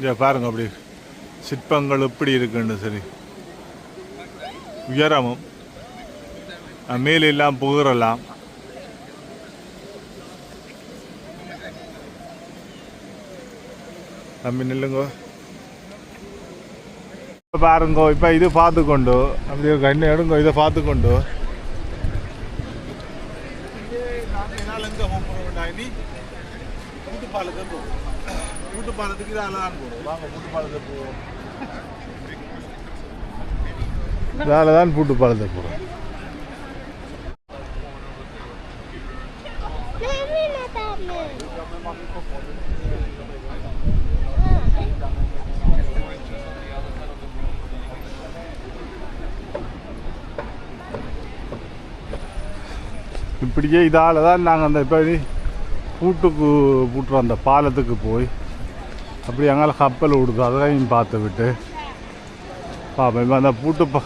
இதை பாருங்க அப்படி சிற்பங்கள் எப்படி இருக்குன்னு சரி. உயரமும் மேலெல்லாம் புகழலாம் தம்பி நில்லுங்கோ. இப்போ பாருங்கோ இப்போ இது பார்த்துக்கொண்டு அப்படி கண்ணு எடுங்கோ இதை பார்த்துக்கொண்டு. கூட்டு பாலத்துக்கு இது இதால போகும் வாங்க கூட்டு பாலத்துக்கு போவோம். இதால தான் பூட்டு பாலத்துக்கு போகிறோம் இப்படியே இதால் தான் நாங்கள் அந்த இப்போ பூட்டுக்கு பூட்டுற அந்த பாலத்துக்கு போய் அப்படி அங்கே கப்பல் விடுது அதையும் பார்த்து விட்டு. பார்ப்போம் இப்போ அந்த பூட்டு ப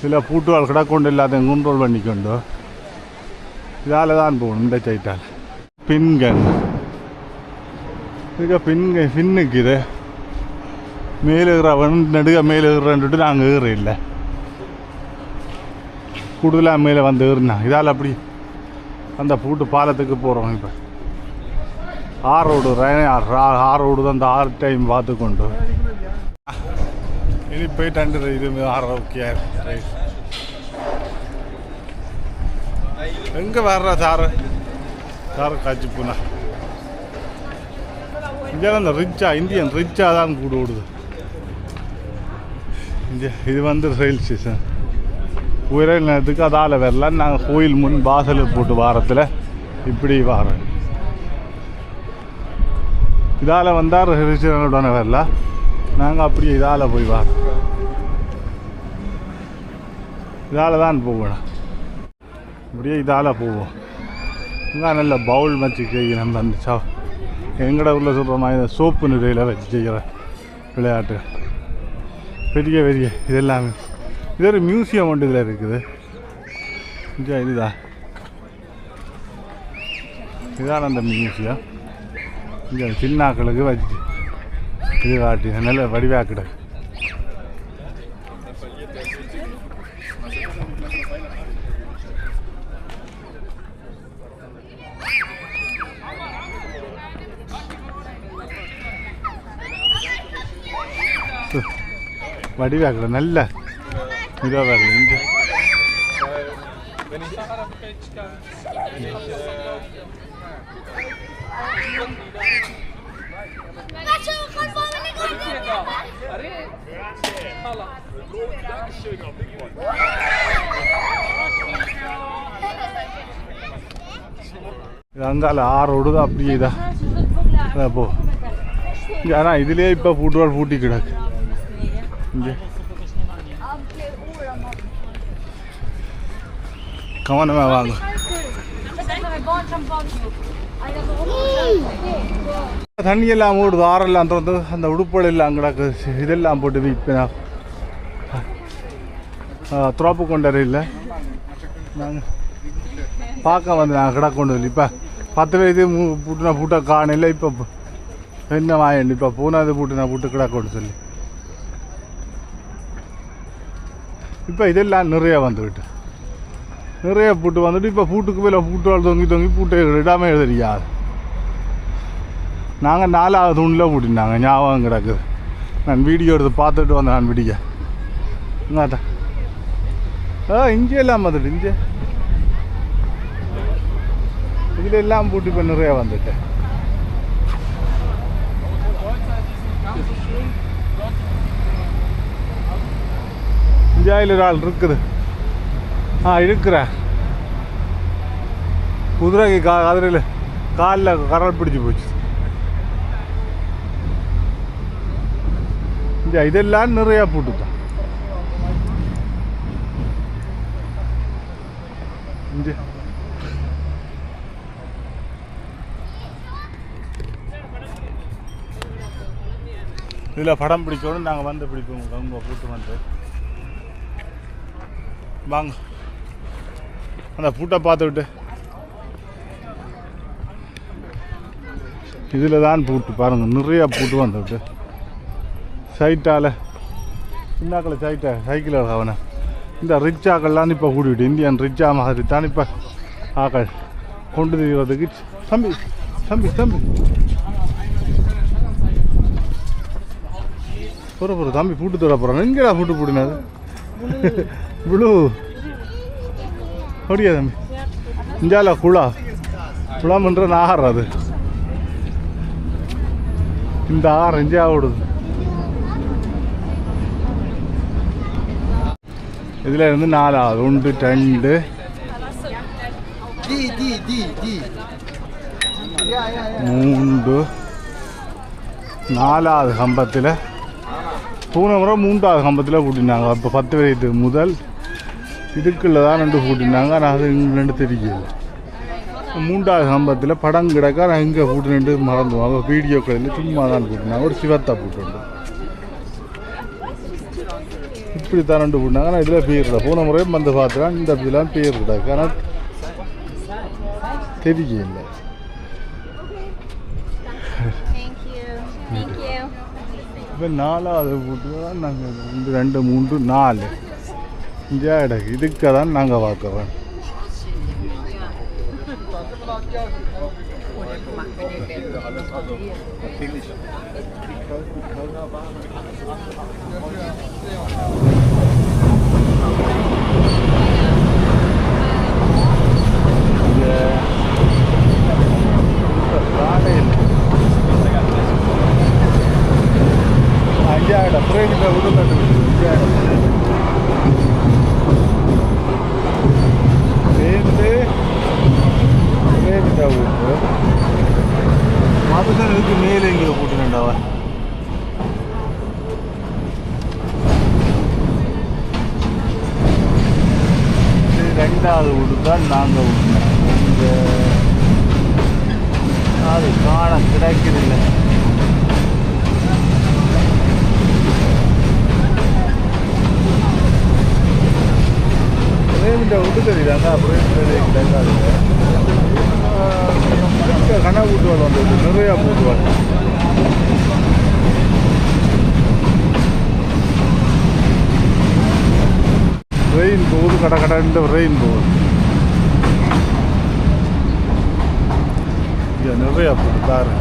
சில பூட்டுகள் கிடக்கொண்டு இல்லாத கண்ட்ரோல் பண்ணிக்கொண்டு. இதால் தான் போகணும் இந்த சைட்டால். பின்கன் இதுக்கு பின்க பின்னுக்கு இது. மேலே நெடுக மேலுகிறன்ட்டு நாங்கள் ஏற இல்லை கூடுதலாக மேலே வந்து ஏறினா இதால் அப்படி அந்த பூட்டு பாலத்துக்கு போகிறோம் இப்போ. ஆரோடு ரோடு தான் அந்த ஆறு டைம் பார்த்து கொண்டு. இனி போயிட்டு இது ஆரோக்கிய ரைட் எங்கே வர்ற சாரு? சாரு காய்ச்சி போனா. இந்தியாவில் இந்த ரிச்சா இந்தியன் ரிச்சா தான் கூடு ஓடுது. இங்கே இது வந்து ரயில் ஸ்டேஷன் உயிரில் நேரத்துக்கு அதால் வரலாம் நாங்கள் கோயில் முன் வாசல் போட்டு வாரத்தில் இப்படி வாரோம் இதால் வந்தால் ரிஷனுடனே வரலாம் நாங்கள் அப்படியே இதால் போய் வர இதால் தான் போகணும் இப்படியே இதால் போவோம். இங்கே நல்ல பவுல் வச்சு செய்ய நம்ம அந்த சா எங்கட ஊரில் சொல்கிற மாதிரி சோப்பு நிலையில் வச்சு செய்கிற விளையாட்டு. பெரிய பெரிய இது எல்லாமே இது ஒரு மியூசியம் ஒன்று இதில் இருக்குது. இதுதான். இதுதான் அந்த மியூசியம் இங்கே சின்னாக்களுக்கு வச்சு. இது காட்டி நல்ல வடிவாக்கிட. வடிவாக்கிட நல்ல. இதாக வருது இங்கே. கங்கால ஆறு விடுது அப்படியே இதா. போ. இங்கே ஆனால் இதுலேயே இப்போ ஃபுட்பால் பூட்டி கிடக்கு. இங்கே. கவனமாக வாங்க. தண்ணி எல்லாம் ஓடுது ஆறெல்லாம் திறந்து அந்த உடுப்புகள் எல்லாம் கிடக்கு. இதெல்லாம் போட்டு விற்பேன் துறப்பு கொண்டாரு இல்லை. நாங்கள் பார்க்க வந்து நாங்கள் கிடக்க கொண்டு இப்போ. பத்து வயது மூ பூட்டினா பூட்டை காணல இப்போ என்ன வாயண்டு இப்போ பூனாது பூட்டினா பூட்டு கிடக்க கொண்டு சொல்லி. இப்போ இதெல்லாம் நிறைய வந்துவிட்டு நிறைய பூட்டு வந்துட்டு இப்போ பூட்டுக்கு மேலே பூட்டுவாள் தொங்கி தொங்கி பூட்டை இடாமல் எழுதுறியாது நாங்கள் நாலாவது தூணில் பூட்டினாங்க. ஞாபகம் கிடக்குது நான் வீடியோ எடுத்து பார்த்துட்டு வந்தேன் நான் பிடிக்க இங்காட்டா ஆ இங்கே எல்லாம் வந்துட்டு இங்கே. இதில் எல்லாம் பூட்டி இப்போ நிறைய வந்துட்டு இந்தியாவில் ஒரு ஆள் இருக்குது ஆ இருக்கிற குதிரைக்கு கா கதிரையில் காலில் கரல் பிடிச்சி போச்சு இந்தியா இதெல்லாம் நிறையா போட்டுதான் இந்தியா இதில் படம் பிடிக்கணும் நாங்கள் வந்து பிடிப்போம். அவங்க கூட்டு வந்து. வாங்க. அந்த பூட்டை பார்த்துக்கிட்டு இதில் தான் பூட்டு. பாருங்கள் நிறையா பூட்டு வந்துவிட்டு சைட்டால். சின்னாக்களை சைட்டை சைக்கிள் அவனை. இந்த ரிச்சாக்கள்லாம் இப்போ கூட்டிவிட்டு இந்தியன் ரிச்சா மாதிரி தான் இப்போ ஆக்கள் கொண்டு திரிகிறதுக்கு தம்பி தம்பி தம்பி. பொறு பொறு தம்பி பூட்டு தொட போகிறான் எங்கடா பூட்டு பூட்டினது? புளு அப்படியா தம்பி? இஞ்சால குழா? குளம்ன்ற ஆறு அது. இந்த ஆறு இஞ்சியா ஓடுது. இதில் இருந்து நாலாவது. ஒன்று ரெண்டு. மூன்று. நாலாவது கம்பத்தில் போன முறை மூன்றாவது கம்பத்தில் கூட்டினாங்க. அப்போ பத்து வயது முதல். இதுக்குள்ள தான் ரெண்டு கூட்டினாங்க. ஆனால் அது இங்க ரெண்டு தெரியல மூன்றாவது கம்பத்தில் படம் கிடக்க நான் இங்கே பூட்டினு மறந்துவாங்க வீடியோக்களில் சும்மா தான் கூட்டினாங்க. ஒரு சிவத்தா போட்டு இப்படி தான் ரெண்டு பூட்டினாங்க நான் இதில் பேர் இல்லை போன முறையும் வந்து பார்த்துட்டேன் இந்த இதெல்லாம் பேர் கிடக்கு ஆனால் தெரியல இப்போ நாலாவது போட்டு தான் நாங்கள் ரெண்டு ரெண்டு மூன்று நாலு. இந்தியா இடம் இதுக்கு தான் நாங்கள் பார்க்குறோம் இங்கே காலையில் അഞ്ചായിരം അത്രയും വിടുന്നുണ്ട് അഞ്ചായിരം പേരിൻ്റെ പേരിൻ്റെ കൂട്ട് അതൊക്കെ എനിക്ക് മേലെങ്കിലും കൂട്ടിനുണ്ടാവാൻ இது ரெண்டாவது வீடு தான் நாங்கள் விட்டோம் இந்த அது காண கிடைக்கிறதில்லை பிரேமிட்ட விட்டு தெரியுதாங்க பிரேமிட்ட கனா பூட்டுவாள் வந்தது நிறையா பூட்டுவாள் ரெயின் போகுது கட கடந்த ரெயின் போகுது இங்கே நிறையா பூட்டு தாரு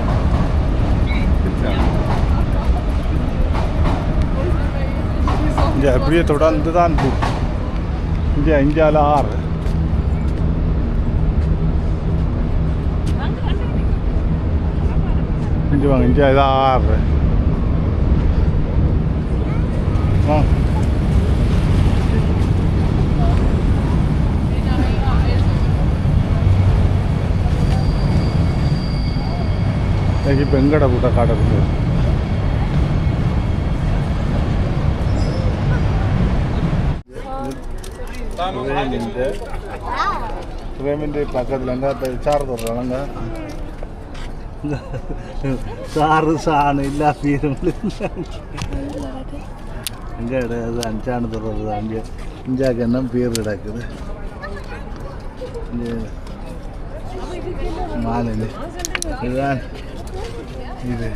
இங்கே அப்படியே தொடர்ந்து தான் போகுது இங்கே இந்தியாவில் ஆறு. இங்கே வாங்க இந்தியா இதாக ஆறு. ஆ. இப்போ எங்கட கூட்ட காட்டுறது ಕುವೆಮಿಂಡಿ ಕುವೆಮಿಂಡಿ ಪಕ್ಕದಲ್ಲಿ ಹಂಗ ಚಾರದ ಹಂಗ சாறு சாணம் இல்லை எங்கே கிடையாது அஞ்சான தொடர்றது அங்கே. இஞ்சாக்கு என்ன? பீர் கிடக்குது. மாலினி. இதுதான். இது.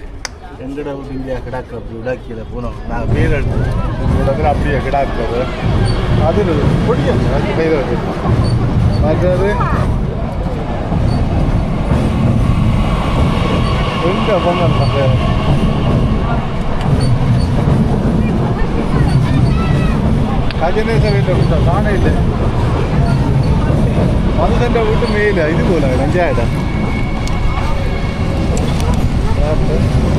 எங்கட விட்டு இந்தியா கிடாக்கிறது விடாக்கியில் போனோம். நாங்கள் பேர் எடுத்து அப்படியே கிடாக்கிறது. அது பொடியம் பேர் மற்றது எங்கே போனோம் நாங்கள் கஜனேச வீட்டில் விட்டோம் நானே இல்லை. மதுதண்ட வீட்டு மேல இது போல நஞ்சாயிடம்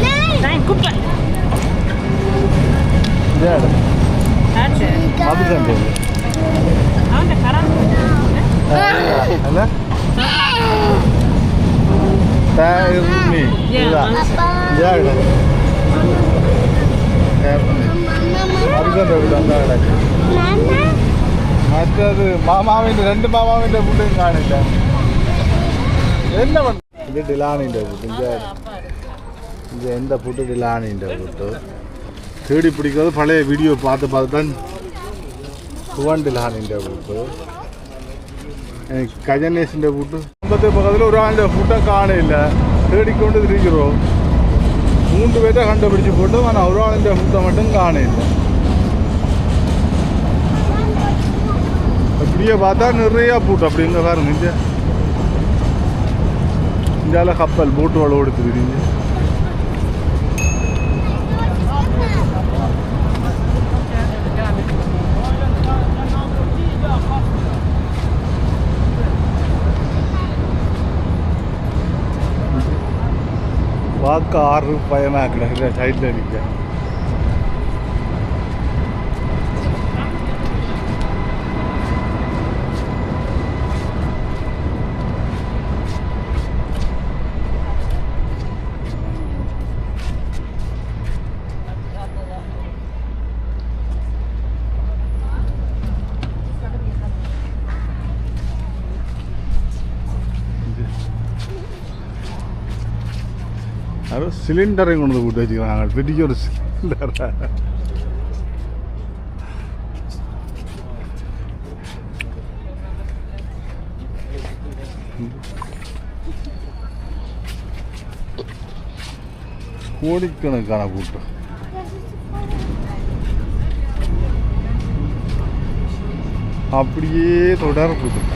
Yeah. கூப்பிட்டேன் മറ്റത് മാമാവിന്റെ രണ്ട് മാമാവിന്റെ ഫുഡും കാണില്ല என்ன பண்ண இது டிலானின்ற இந்த எந்த புட்டு டிலானின்ற புட்டு தேடி பிடிக்கிறது பழைய வீடியோ பார்த்து பார்த்து தான் சுவன் டிலானின்ற புட்டு எனக்கு கஜனேஷன்ற புட்டு ஐம்பத்தி பக்கத்தில் ஒரு ஆண்டு ஃபுட்டை காண இல்லை தேடிக்கொண்டு திரிக்கிறோம். மூன்று பேர்ட்ட கண்டுபிடிச்சு போட்டு ஆனால் ஒரு ஆளுடைய ஃபுட்டை மட்டும் காண இல்லை அப்படியே பார்த்தா நிறையா பூட்டு அப்படிங்க பாருங்க இங்கே. இந்தியாவில் கப்பல் போட்டுகள் ஓடுத்து பார்க்க ஆறு பயமாக கிடக்குற சைடில் நிற்க சிலிண்டரையும் கொண்டு வந்து போட்டு வச்சுக்கிறாங்க. பெரிய ஒரு சிலிண்டர்? கோடிக்கணக்கான கூட்டம். அப்படியே தொடர் கூட்டம்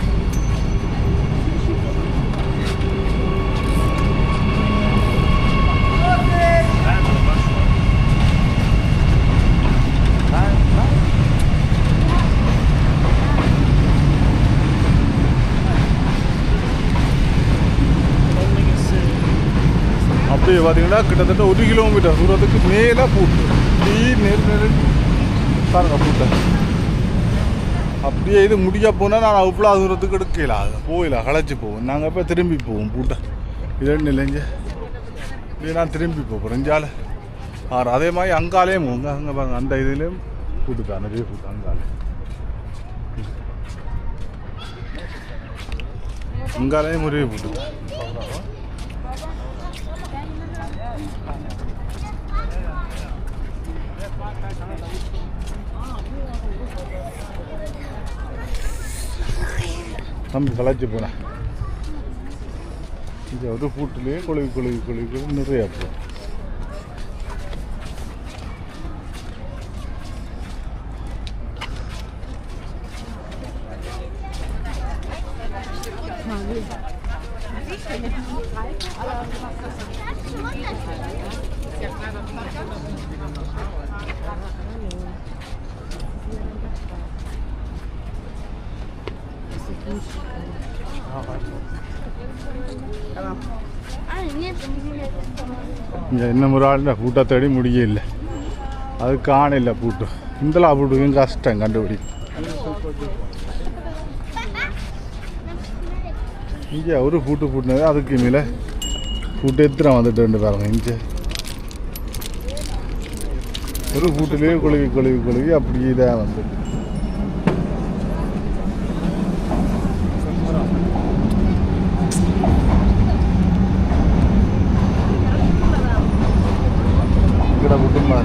வந்து பார்த்தீங்கன்னா கிட்டத்தட்ட ஒரு கிலோமீட்டர் தூரத்துக்கு மேலே பூட்டு. நேர் நேர் பாருங்க பூட்டை. அப்படியே இது முடிய போனால் நான் அவ்வளோ தூரத்துக்கு எடுக்கல. போயில களைச்சி போவோம். நாங்கள் இப்போ திரும்பி போவோம் பூட்டை. இது ரெண்டு இல்லைங்க இப்படியே நான் திரும்பி போகிறேன் இஞ்சால. ஆறு அதே மாதிரி அங்காலேயும் போங்க. அங்கே பாருங்க அந்த இதுலேயும் பூட்டுக்கா நிறைய பூட்டு அங்காலே. அங்காலேயும் ஒரே பூட்டு. தம்பி கலாச்சி போனேன் இது ஒரு பூட்டிலேயே கொழுவி கொழுவி கொழுவி கொழுவி நிறைய Thank you. இன்னும் ஒரு ஆள் பூட்டை தேடி முடியல அது காணல பூட்டு இந்தலா பூட்டுக்கும் கஷ்டம் கண்டுபிடி இங்கே அவரு ஃபுட்டு பூட்டினது அதுக்கு மேலே ஃபுட்டு எத்தனை வந்துட்டு ரெண்டு பாருங்க இங்கே. ஒரு பூட்டிலேயே கொழுவி கொழுவி கொழுவி அப்படியே தான் வந்து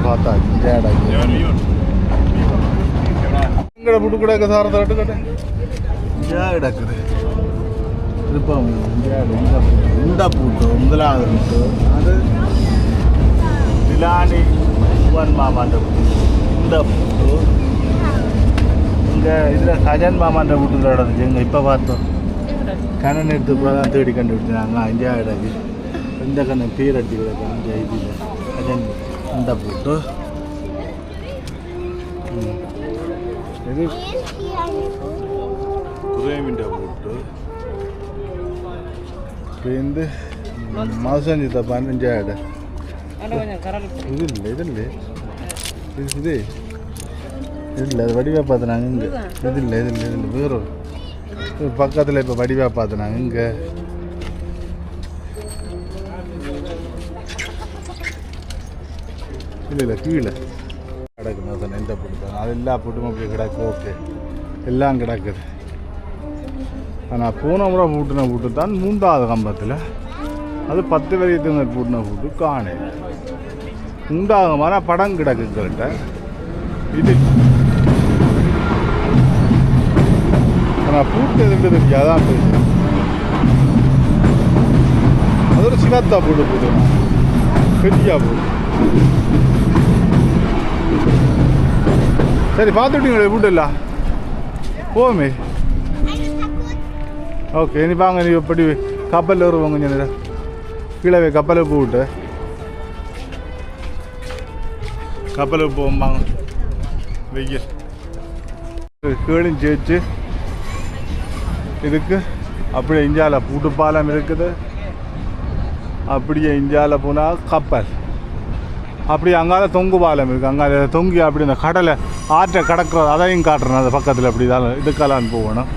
பார்த்தா இங்கே புட்டு கூட சாரத்தை கட்டு கட்டு இங்கே கிடக்குது. விருப்பம் உண்டப்பூட்டு முதலாவது பூட்டு அது திலானி சிவன் மாமாண்ட பூட்டு. உண்டப்பூட்டு இங்கே இதில் சஜன் மாமாண்ட வீட்டுக்குள்ள நடந்துச்சு. இங்கே இப்போ பார்த்தோம். கண்ணன் எடுத்து கூட தேடி கண்டுபிடிச்சாங்க. அஞ்சா இடாது இந்த கண்ணன்? பேர் அடிச்சு கிடக்கு. அஞ்சா இதில் சஜன் இந்த பூட்டு. இது குதிரை പൂട്ട് പിന്നെ മാസഞ്ചിത്ത പതിനഞ്ചായുടെ ഇതില്ലേ ഇതില്ലേ ഇത് ഇതേ ഇതില്ല அது வடிவா பார்த்துனாங்க இங்கே இதில்லை இதில்லை இதில் வேறொரு இது பக்கத்தில் இப்போ வடிவா பார்த்துனாங்க இங்கே இல்லை இல்லை கீழே கிடக்குது அதான் எந்த போட்டு அது எல்லா போட்டும் அப்படி கிடக்கு ஓகே எல்லாம் கிடக்குது ஆனால் போன முறை பூட்டின பூட்டு தான் மூன்றாவது கம்பத்தில். அது பத்து வரையத்துங்க பூட்டின பூட்டு காணே மூன்றாவது மர படம் கிடக்கு கிட்ட இது. ஆனால் பூட்டு எதுக்கு தெரியாது அதான் பேசுகிறேன் அது ஒரு சிவத்தா பூட்டு பூட்டு. பெரியா பூட்டு. சரி பார்த்துட்டீங்களே வீட்டில் போமே ஓகே இனி வாங்க நீ எப்படி கப்பலில் வருவோங்க கொஞ்சம் நேரம் கீழே போய் போட்டு போவிட்டு கப்பலுக்கு போவோம் வாங்க வெயில் கீழும் சேர்த்து இதுக்கு அப்படியே இந்தியாவில் பூட்டு பாலம் இருக்குது அப்படியே இந்தியாவில் போனால் கப்பல் அப்படியே அங்கால தொங்கு பாலம் இருக்குது அங்கால தொங்கி அப்படி இந்த கடலை ஆற்றை கடக்கிறது அதையும் காட்டுறேன் அந்த பக்கத்தில் அப்படி தான் இதுக்கெல்லாம் போகணும்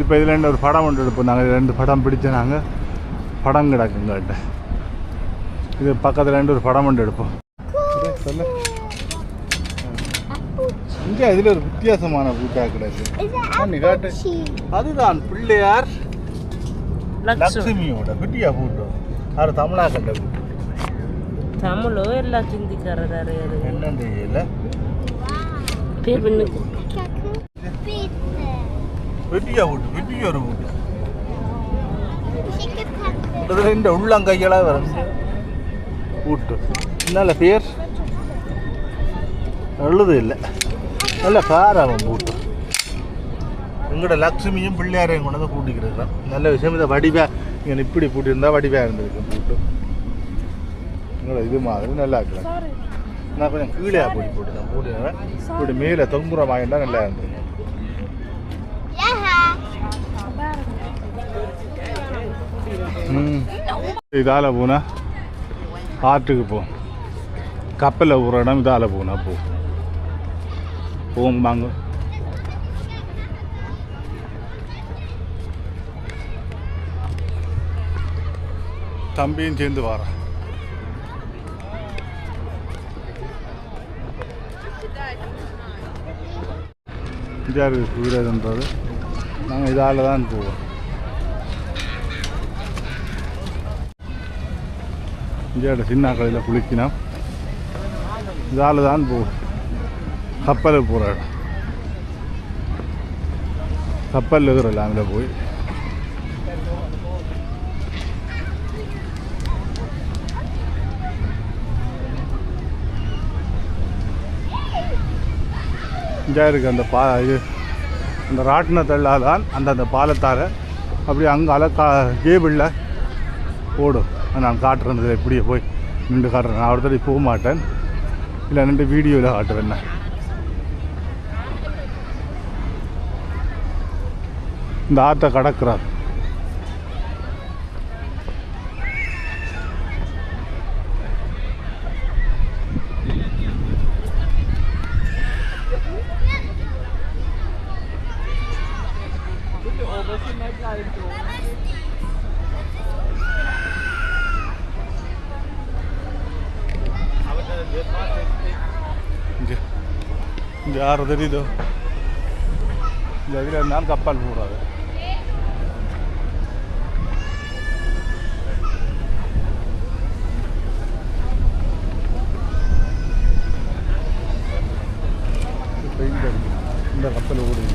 இப்போ இதில் ஒரு படம் ஒன்று எடுப்போம். நாங்கள் ரெண்டு படம் பிடிச்ச நாங்கள் படம் கிடக்குங்கள்ட்ட இது பக்கத்தில் ரெண்டு ஒரு படம் ஒன்று எடுப்போம். சொல்ல. இங்கே அதில் ஒரு வித்தியாசமான பூட்டா கிடையாது காட்டு. அதுதான் பிள்ளையார் லட்சுமியோட பிட்டியா பூட்டோ. அது தமிழா கண்ட பூட்டு. தமிழோ எல்லா ஹிந்திக்காரர் என்னன்னு தெரியல. பேர் பண்ணு வெட்டியா பூட்டு வெட்டியா ஒரு பூட்டு இதுல இந்த உள்ளங்கையெல்லாம் வரும். பூட்டு நல்ல பேர். எழுது இல்லை. நல்ல காரம் பூட்டு எங்களோட லக்ஷ்மியும் பிள்ளையாரையும் கொண்டு வந்து பூட்டிக்கிறோம் நல்ல விஷயம். இதை வடிவா இங்கே இப்படி பூட்டியிருந்தா வடிவா இருந்திருக்கு பூட்டு எங்களோட இது மாதிரி நல்லா இருக்கலாம். நான் கொஞ்சம் கீழே பூட்டி போட்டுதான் பூட்டிடுவேன் இப்படி மேலே தொங்குற வாங்கினா நல்லா இருந்திருக்கு இதால் போனால் ஆற்றுக்கு போ. கப்பலில் ஒரு இடம் இதால் போனா போ. போவோம் வாங்க தம்பியும் சேர்ந்து வாரேன் இந்தியாவுக்கு வீடுன்றது நாங்கள் இதால் தான் போவோம். இந்தியாவோட சின்ன கடையில் குளிக்கணும் இதால் தான் போ கப்பலுக்கு போகிற இடம் கப்பலில் இருக்கிற அதில் போய். இங்கே இருக்குது அந்த பா இது அந்த ராட்டினத்தள்ளால் தான் அந்த அந்த பாலத்தால் அப்படியே அங்கே அலக்கா கேபிளில் ஓடும். நான் காட்டுறது இப்படியே போய் நின்று காட்டுறேன். நான் ஒருத்தர் போக மாட்டேன். இல்லை நின்று வீடியோவில் காட்டுவேன் இந்த ஆற்றை கடக்கிறார் இங்கே இங்கே யார் தெரியுதோ இந்த இதில் இருந்தாலும் கப்பல் போடாது பெயிண்ட் அடிக்கணும் இந்த கப்பல் ஓடுது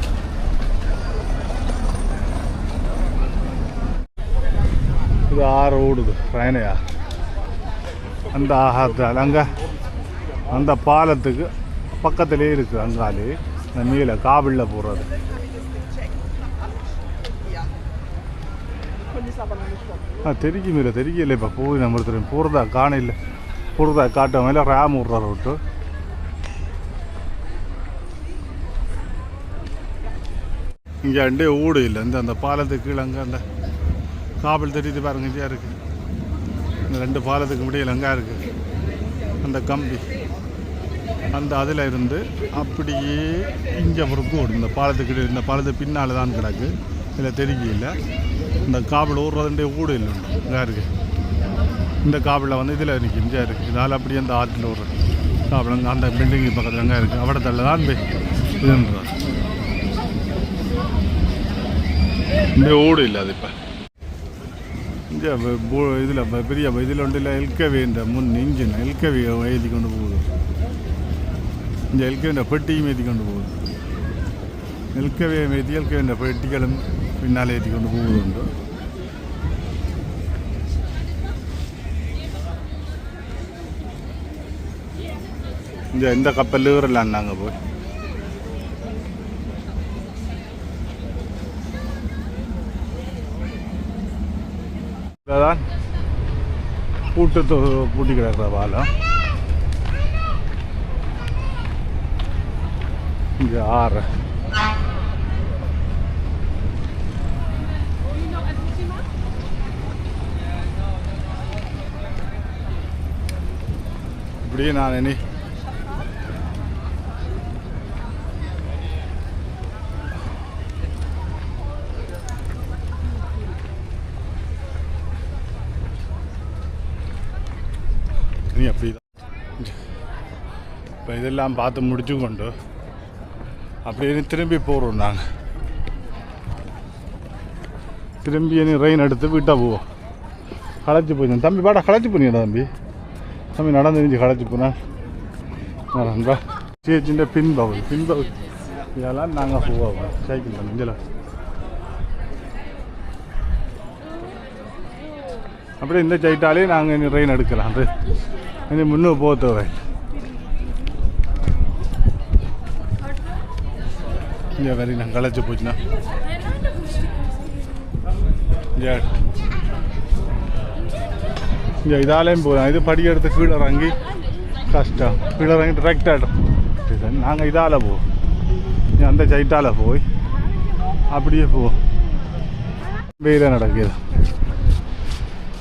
இது ஆறு ஓடுது ரயனையா அந்த ஆகாத்தால் அங்கே அந்த பாலத்துக்கு பக்கத்திலே இருக்குது அங்காலே. இந்த மேலே காபிளில் போடுறது. ஆ தெரிக்கும் இல்லை தெரியல இப்போ போய் நம்ம ஒருத்தர் போகிறதா காணையில் போகிறதா காட்டும் மேலே ரேம் விட்றாரு விட்டு இங்கே அண்டே ஊடு இல்லை. இந்த அந்த பாலத்துக்கு கீழே அங்கே அந்த காவல் தெரியுது பாருங்க இங்கேயா இருக்குது இந்த ரெண்டு பாலத்துக்கு முடியல அங்கே இருக்குது அந்த கம்பி. அந்த அதில் இருந்து அப்படியே இங்கே வரைக்கும் ஓடும். இந்த பாலத்துக்கு இந்த பாலத்து பின்னால் தான் கிடக்கு. இதில் தெரியல இந்த காபிள் ஓடுறதுண்டே ஊடு இல்லை இதாக இருக்குது இந்த காபிளில் வந்து இதில் எனக்கு இங்கே இருக்குது இதால் அப்படியே அந்த ஆற்றில் ஓடுறது. காபிள் அந்த பில்டிங் பக்கத்தில் அங்கே இருக்குது அவடத்தில் தான் போய் இதுன்றார் இந்த ஊடு இல்லை அது இப்போ. இங்கே இதில் பெரிய இதில் ஒன்றில் எல்கவி என்ற முன் இன்ஜின் எல்கவி ஏற்றி கொண்டு போகுது. இந்த എൽക്കേൻ്റെ പെട്ടിയും ഏറ്റിക്കൊണ്ട് പോകുന്നു എൽക്കവേ എത്തി എൽക്കേൻ്റെ പെട്ടികളും പിന്നാലെ ഏറ്റിക്കൊണ്ട് പോകുന്നുണ്ട് இந்த எந்த கப்பல்லேறலாம் நாங்கள் போய் தான் பூட்டு பூட்டி கிடக்கிற பாலம் இங்கே ஆறு இப்படியே நான் இனி நீ அப்படி இப்போ இதெல்லாம் பார்த்து முடிச்சு கொண்டு அப்படின்னு திரும்பி போகிறோம் நாங்கள் திரும்பி இனி ரெயின் எடுத்து வீட்டாக போவோம். களைச்சி போயிருந்தோம் தம்பி பாடா களைச்சி போனீங்களா தம்பி. தம்பி நடந்து இருந்து களைச்சி போனேன் நண்பா சேச்சின்ற பின்பகுதி பின்பகுதி இதெல்லாம் நாங்கள் போவோம். சைக்கிள் தான் அப்படியே இந்த சைட்டாலே நாங்கள் இனி ரெயின் எடுக்கலாம். அது இனி முன்னே போக தேவை இங்கே வரி நான் களைச்சி போச்சுன்னா இங்கே இங்கே இதாலேயும் போகலாம் இது படி எடுத்து கீழே இறங்கி கஷ்டம் கீழே இறங்கி டிரெக்ட் ஆகிடும் நாங்கள் இதால் போவோம் இங்க அந்த சைட்டால் போய் அப்படியே போவோம் வெயில நடக்குது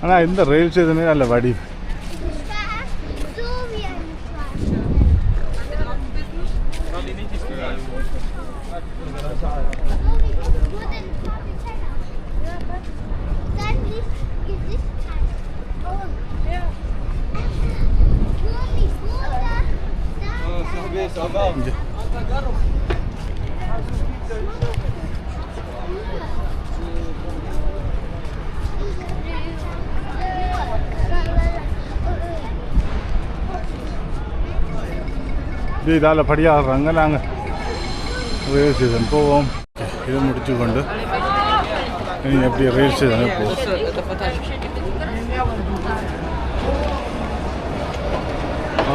ஆனால் இந்த ரயில் ஸ்டேஷனே நல்ல வடி இது இதால் படியாடுறாங்க. நாங்கள் ரயில் ஸ்டேஷன் போவோம். இது முடிச்சு கொண்டு இனி எப்படி ரயில் ஸ்டேஷனுக்கு போவோம்.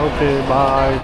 Okay bye